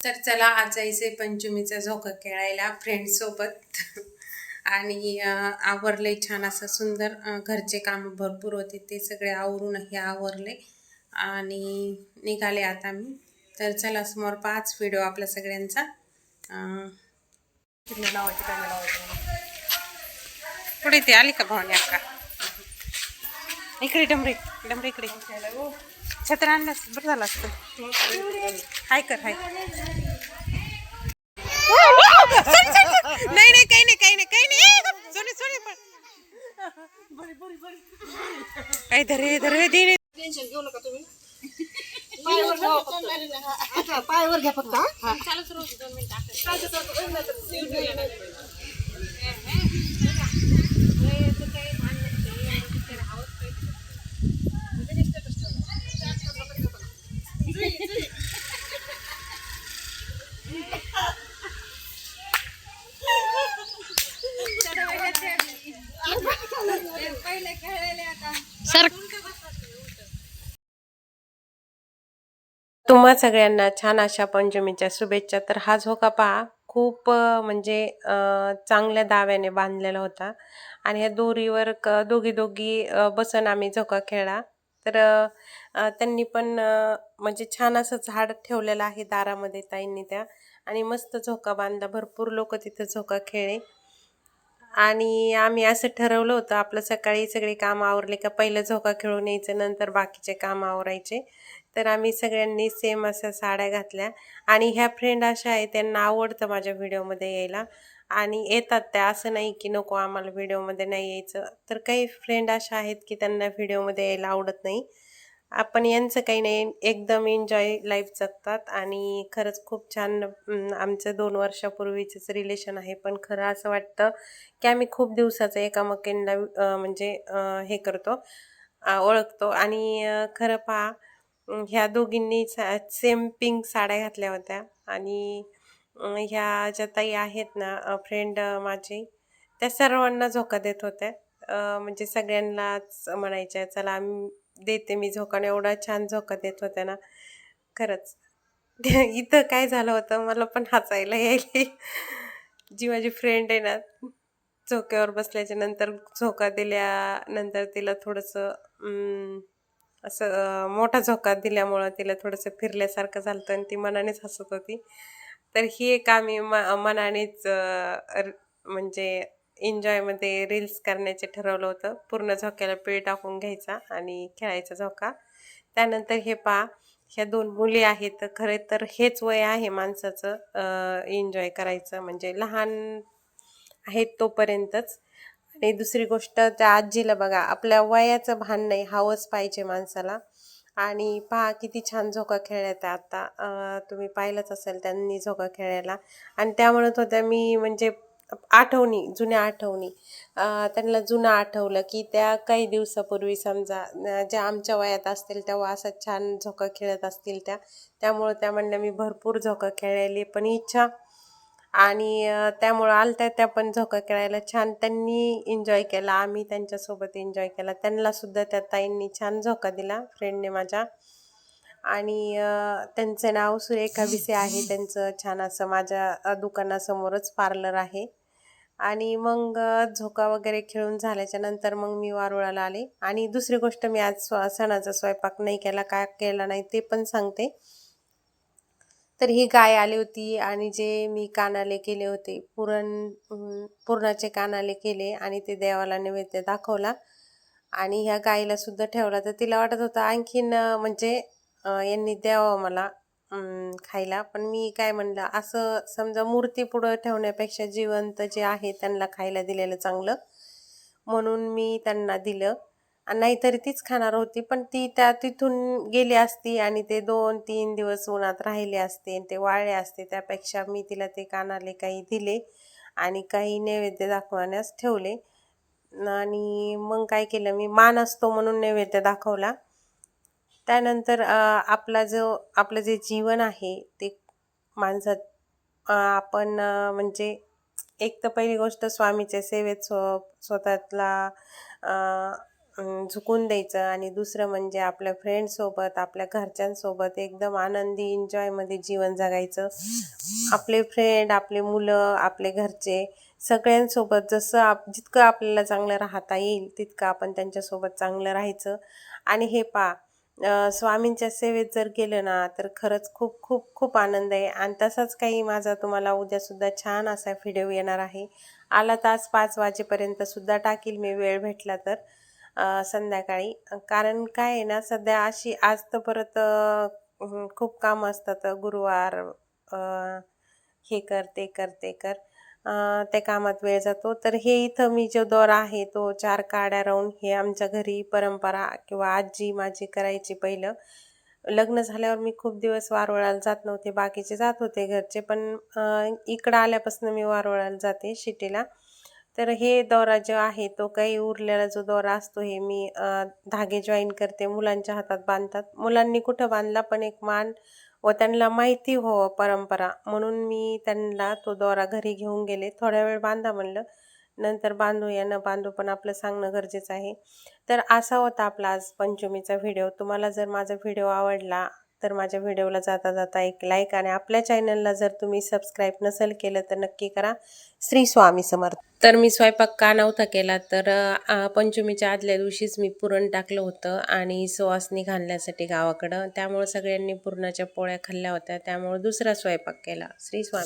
तर चला आज जायचे पंचमीचा झोका खेळायला फ्रेंडसोबत आणि आवरले छान असं सुंदर घरचे काम भरपूर होते ते सगळे आवरून हे आवरले. आणि निघाले आता मी. तर चला समोर पाच व्हिडिओ आपल्या सगळ्यांचा. पुढे ते आली का भावनी अक्का? इकडे डमरे डमरे इकडे. छत्र आणलं बरं झालं असतं. हाय कर हाय. नाही नाही काही नाही काही नाही काही नाही. सोने सोने पण. काय धरे धरे दे टेन्शन घेऊ नका तुम्ही. पायावर घ्या फक्त. पायावर घ्या फक्त सर तुम्हा सगळ्यांना छान अशा पंचमीच्या शुभेच्छा. तर हा झोका पहा खूप म्हणजे चांगल्या दाव्याने बांधलेला होता. आणि या दोरीवर क दोघी दोघी बसून आम्ही झोका खेळला. तर त्यांनी पण म्हणजे छान असं झाड ठेवलेलं आहे दारामध्ये ताईंनी त्या. आणि मस्त झोका बांधला. भरपूर लोक तिथं झोका खेळे आणि आम्ही असं ठरवलं होतं आपलं सकाळी सगळे काम आवरले का पहिलं झोका खेळून यायचं नंतर बाकीचे काम आवरायचे. तर आम्ही सगळ्यांनी सेम अशा साड्या घातल्या. आणि ह्या फ्रेंड अशा आहे त्यांना आवडतं माझ्या व्हिडिओमध्ये यायला. आणि येतात त्या असं नाही की नको आम्हाला व्हिडिओमध्ये नाही यायचं. तर काही फ्रेंड अशा आहेत की त्यांना व्हिडिओमध्ये यायला आवडत नाही. आपण यांचं काही नाही एकदम एन्जॉय लाईफ जगतात आणि खरंच खूप छान आमचं दोन वर्षापूर्वीचंच रिलेशन आहे. पण खरं असं वाटतं की आम्ही खूप दिवसाचं एकामेकींना म्हणजे हे करतो ओळखतो. आणि खरं पहा ह्या दोघींनी सेम पिंक साड्या घातल्या होत्या. आणि ह्या ज्या ताई आहेत ना फ्रेंड माझी त्या सर्वांना झोका देत होत्या. म्हणजे सगळ्यांनाच म्हणायच्या चला आम्ही देते मी झोकाने एवढा छान झोका देत होत्या ना. खरंच. इथं काय झालं होतं मला पण हसायला यायले जी माझी फ्रेंड आहे ना झोक्यावर बसल्याच्या नंतर झोका दिल्यानंतर तिला थोडंसं असं मोठा झोका दिल्यामुळं तिला थोडंसं फिरल्यासारखं झालं होतं आणि ती मनानेच हसत होती. तर ही एक आम्ही म मनानेच र- म्हणजे एन्जॉयमध्ये रील्स करण्याचे ठरवलं होतं. पूर्ण झोक्याला पीळ टाकून घ्यायचा आणि खेळायचा झोका. त्यानंतर हे पा ह्या दोन मुली आहेत. खरे तर हेच वय आहे माणसाचं एन्जॉय करायचं. म्हणजे लहान आहेत तोपर्यंतच. आणि दुसरी गोष्ट त्या आजीला बघा आपल्या वयाचं भान नाही हवंच पाहिजे माणसाला. आणि पहा किती छान झोका खेळल्यात आता. तुम्ही पाहिलंच असेल त्यांनी झोका खेळायला. आणि त्या म्हणत होत्या मी म्हणजे आठवणी जुन्या आठवणी. त्यांना जुनं आठवलं की त्या काही दिवसापूर्वी समजा ज्या आमच्या वयात असतील तेव्हा असं छान झोका खेळत असतील त्या. त्यामुळं त्या म्हणल्या मी भरपूर झोका खेळायली पण इच्छा आणि त्यामुळं आलत्या त्या पण झोका खेळायला छान त्यांनी एन्जॉय केला. आम्ही त्यांच्यासोबत एन्जॉय केला. त्यांना सुद्धा त्या ताईंनी छान झोका दिला फ्रेंडने माझ्या. आणि त्यांचं नाव सुरेखा विसे आहे. त्यांचं छान असं माझ्या दुकानासमोरच पार्लर आहे. आणि मग झोका वगैरे खेळून झाल्याच्यानंतर मग मी वारुळाला आले. आणि दुसरी गोष्ट मी आज स्व सणाचा स्वयंपाक नाही केला काय केला नाही ते पण सांगते. तर ही गाय आली होती आणि जे मी कानाले केले होते पुरण पुरणाचे कानाले केले आणि ते देवाला नैवेद्य दाखवला. आणि ह्या गाईला सुद्धा ठेवला. तर तिला वाटत होतं आणखीन म्हणजे यांनी द्यावं मला. खायला. पण मी काय म्हणलं असं समजा मूर्ती पुढं ठेवण्यापेक्षा जिवंत जे आहे त्यांना खायला दिलेलं चांगलं. म्हणून मी त्यांना दिलं. आणि नाहीतरी तीच खाणार होती पण ती त्या तिथून गेली असती आणि ते दोन तीन दिवस उन्हात राहिले असते आणि ते वाळले असते. त्यापेक्षा मी तिला ते कानाले काही दिले आणि काही नैवेद्य दाखवण्यास ठेवले. आणि मग काय केलं मी मान असतो म्हणून नैवेद्य दाखवला. त्यानंतर आपला जो आपलं जे जीवन आहे ते माणसात आपण म्हणजे एक तर पहिली गोष्ट स्वामीच्या सेवेत स्व स्वतःतला झुकून द्यायचं आणि दुसरं म्हणजे आपल्या फ्रेंडसोबत आपल्या घरच्यांसोबत एकदम आनंदी एन्जॉयमध्ये जीवन जगायचं. आपले फ्रेंड आपले मुलं आपले घरचे सगळ्यांसोबत जसं आप जितकं आपल्याला चांगलं राहता येईल तितकं आपण त्यांच्यासोबत चांगलं राहायचं. आणि हे पा स्वामींच्या सेवेत जर गेलं ना तर खरंच खूप खूप खूप आनंद आहे. आणि तसाच काही माझा तुम्हाला उद्यासुद्धा छान असा व्हिडिओ येणार आहे. आला तास पाच वाजेपर्यंतसुद्धा टाकील मी वेळ भेटला तर संध्याकाळी. कारण काय आहे ना सध्या अशी आज तर परत खूप काम असतात. गुरुवार हे कर ते कर ते कर. त्या कामात वेळ जातो. तर हे इथं मी जो दौरा आहे तो चार काड्या राहून हे आमच्या घरी परंपरा किंवा आजी माझी करायची पहिलं. लग्न झाल्यावर मी खूप दिवस वारोळाला जात नव्हते बाकीचे जात होते घरचे पण इकडं आल्यापासून मी वारोळाला जाते शिटीला. तर हे दौरा जो आहे तो काही उरलेला जो दौरा असतो हे मी धागे जॉईन करते. मुलांच्या हातात बांधतात. मुलांनी कुठं बांधला पण एक मान व त्यांना माहिती हो परंपरा. म्हणून मी त्यांना तो दोरा घरी घेऊन गेले. थोड्या वेळ बांधा म्हणलं. नंतर बांधूया न बांधू पण आपलं सांगणं गरजेचं आहे. तर असा होता आपला आज पंचमीचा व्हिडिओ. तुम्हाला जर माझा व्हिडिओ आवडला तर माझ्या व्हिडिओला जाता जाता एक लाईक आणि आपल्या चॅनलला जर तुम्ही सबस्क्राईब नसेल केलं तर नक्की करा. श्री स्वामी समर्थ. तर मी स्वयंपाक का नव्हता केला तर पंचमीच्या आदल्या दिवशीच मी पुरण टाकलं होतं आणि सुवासनी घालण्यासाठी गावाकडं. त्यामुळे सगळ्यांनी पुरणाच्या पोळ्या खाल्ल्या होत्या. त्यामुळं दुसरा स्वयंपाक केला. श्री स्वामी.